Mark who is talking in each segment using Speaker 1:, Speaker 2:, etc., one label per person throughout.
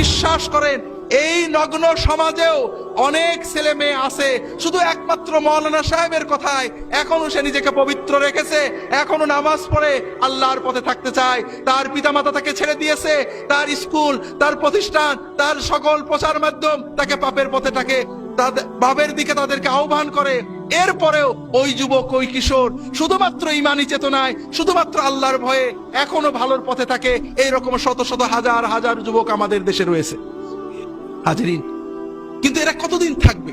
Speaker 1: বিশ্বাস করেন, এই নগ্ন সমাজেও অনেক ছেলে মেয়ে আছে। শুধু একমাত্র মৌলানা সাহেবের কথায়, এখনও সে নিজেকে পবিত্র রেখেছে, এখনও নামাজ পড়ে, আল্লাহর পথে থাকতে চায়। তার পিতামাতা তাকে ছেড়ে দিয়েছে, তার স্কুল, তার প্রতিষ্ঠান, তার সকল প্রচার মাধ্যম তাকে পাপের পথে থাকে তাদের বাবের দিকে তাদেরকে আহ্বান করে এরপরেও ওই যুবক, ওই কিশোর শুধুমাত্র ইমানি চেতনায়, শুধুমাত্র আল্লাহর ভয়ে এখনও ভালোর পথে থাকে, এইরকম শত শত হাজার হাজার যুবক আমাদের দেশে রয়েছে। হাজিরিন, কিন্তু এরা কতদিন থাকবে?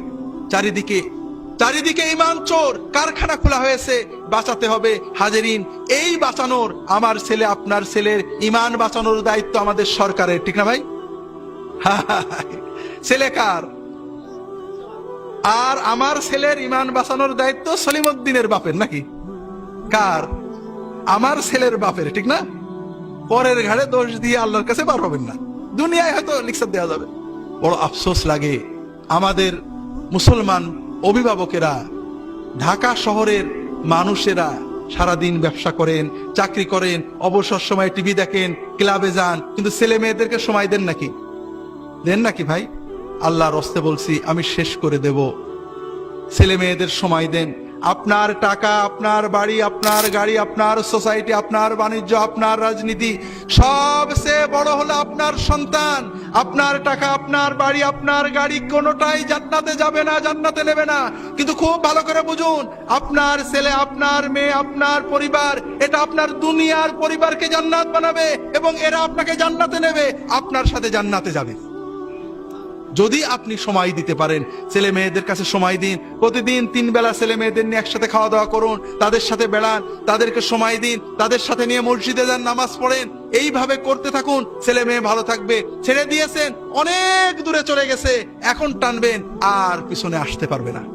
Speaker 1: চারিদিকে চারিদিকে ইমান চোর, কারখানা খোলা হয়েছে, বাঁচাতে হবে। হাজিরিন, এই বাঁচানোর আমার ছেলে, আপনার ছেলের ইমান বাঁচানোর দায়িত্ব আমাদের সরকারের, ঠিক না ভাই? ছেলে কার? আর আমার ছেলের ইমান বাঁচানোর দায়িত্ব সলিমুদ্দিনের বাপের, নাকি? কার? আমার ছেলের বাপের, ঠিক না? পরের ঘাড়ে দোষ দিয়ে আল্লাহর কাছে বার হবেন না। দুনিয়ায় হয়তো লিখসার দেওয়া যাবে। বড় আফসোস লাগে আমাদের মুসলমান অভিভাবকেরা, ঢাকা শহরের মানুষেরা সারাদিন ব্যবসা করেন, চাকরি করেন, অবসর সময় টিভি দেখেন, ক্লাবে যান, কিন্তু ছেলে মেয়েদেরকে সময় দেন নাকি? দেন নাকি ভাই? আল্লাহর রস্তে বলছি, আমি শেষ করে দেব। ছেলে মেয়েদের সময় দেন। আপনার টাকা, আপনার বাড়ি, আপনার গাড়ি, আপনার সোসাইটি, আপনার বাণিজ্য, আপনার রাজনীতি সবচেয়ে বড় হলো আপনার সন্তান। আপনার টাকা, আপনার বাড়ি, আপনার গাড়ি কোনোটাই জান্নাতে যাবে না, জান্নাতে নেবে না। কিন্তু খুব ভালো করে বুঝুন, আপনার ছেলে, আপনার মেয়ে, আপনার পরিবার, এটা আপনার দুনিয়ার পরিবারকে জান্নাত বানাবে এবং এরা আপনাকে জান্নাতে নেবে, আপনার সাথে জান্নাতে যাবে। যদি আপনি সময় দিতে পারেন, ছেলে মেয়েদের কাছে সময় দিন। প্রতিদিন তিন বেলা ছেলে মেয়েদের নিয়ে একসাথে খাওয়া দাওয়া করুন, তাদের সাথে বেড়ান, তাদেরকে সময় দিন, তাদের সাথে নিয়ে মসজিদে যান, নামাজ পড়েন। এইভাবে করতে থাকুন, ছেলে মেয়ে ভালো থাকবে। ছেড়ে দিয়েছেন, অনেক দূরে চলে গেছে, এখন টানবেন, আর পিছনে আসতে পারবে না।